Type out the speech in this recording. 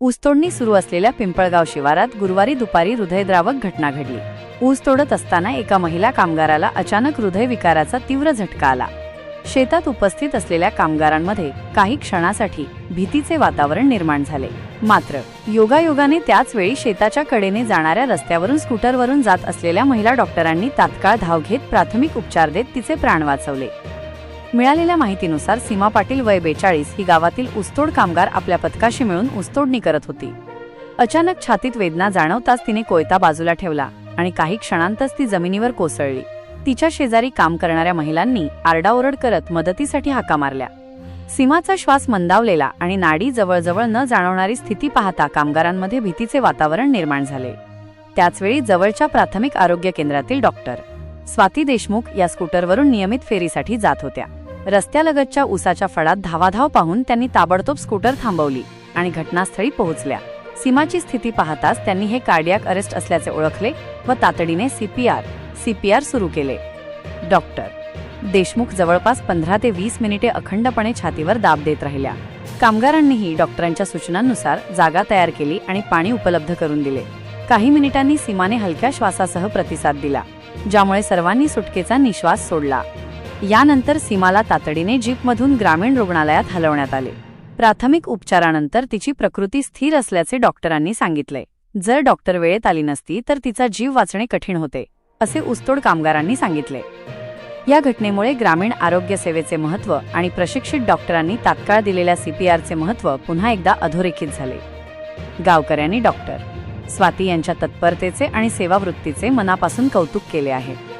ऊसतोडणी सुरू असलेल्या पिंपळगाव शिवारात गुरुवारी दुपारी हृदयद्रावक घटना घडली. ऊस तोडत असताना एका महिला कामगाराला अचानक हृदयविकाराचा तीव्र झटका आला. शेतात उपस्थित असलेल्या कामगारांमध्ये काही क्षणासाठी भीतीचे वातावरण निर्माण झाले. मात्र योगायोगाने त्याच वेळी शेताच्या कडेने जाणाऱ्या रस्त्यावरून स्कूटरवरून जात असलेल्या महिला डॉक्टरांनी तात्काळ धाव घेत प्राथमिक उपचार देत तिचे प्राण वाचवले. मिळालेल्या माहितीनुसार सीमा पाटील वय बेचाळीस ही गावातील ऊसतोड कामगार आपल्या पथकाशी मिळून ऊसतोडणी करत होती. अचानक छातीत वेदना जाणवताच तिने कोयता बाजूला ठेवला आणि काही क्षणांतच ती जमिनीवर कोसळली. तिच्या शेजारी काम करणाऱ्या महिलांनी आरडाओरड करत मदतीसाठी हाका मारल्या. सीमाचा श्वास मंदावलेला आणि नाडी जवळजवळ न जाणवणारी स्थिती पाहता कामगारांमध्ये भीतीचे वातावरण निर्माण झाले. त्याचवेळी जवळच्या प्राथमिक आरोग्य केंद्रातील डॉक्टर स्वाती देशमुख या स्कूटरवरून नियमित फेरीसाठी जात होत्या. रस्त्यालगतच्या उसाच्या फळात धावाधाव पाहून त्यांनी ताबडतोब स्कूटर थांबवली आणि घटनास्थळी पोहोचल्या. सीमाची स्थिती पाहताच त्यांनी हे कार्डियाक अरेस्ट असल्याचे ओळखले व तातडीने सीपीआर सीपीआर सुरू केले. डॉक्टर देशमुख जवळपास पंधरा ते वीस मिनिटे अखंडपणे छातीवर दाब देत राहिल्या. कामगारांनीही डॉक्टरांच्या सूचनांनुसार जागा तयार केली आणि पाणी उपलब्ध करून दिले. काही मिनिटांनी सीमाने हलक्या श्वासासह प्रतिसाद दिला ज्यामुळे सर्वांनी सुटकेचा निश्वास सोडला. यानंतर सीमाला तातडीने जीपमधून ग्रामीण रुग्णालयात हलवण्यात आले. प्राथमिक उपचारानंतर तिची प्रकृती स्थिर असल्याचे डॉक्टरांनी सांगितले. जर डॉक्टर वेळेत आली नसती तर तिचा जीव वाचणे कठीण होते असे उस्तोड कामगारांनी सांगितले. या घटनेमुळे ग्रामीण आरोग्य सेवेचे महत्त्व आणि प्रशिक्षित डॉक्टरांनी तात्काळ दिलेल्या सीपीआरचे महत्त्व पुन्हा एकदा अधोरेखित झाले. गावकऱ्यांनी डॉक्टर स्वाती यांच्या तत्परतेचे आणि सेवावृत्तीचे मनापासून कौतुक केले आहे.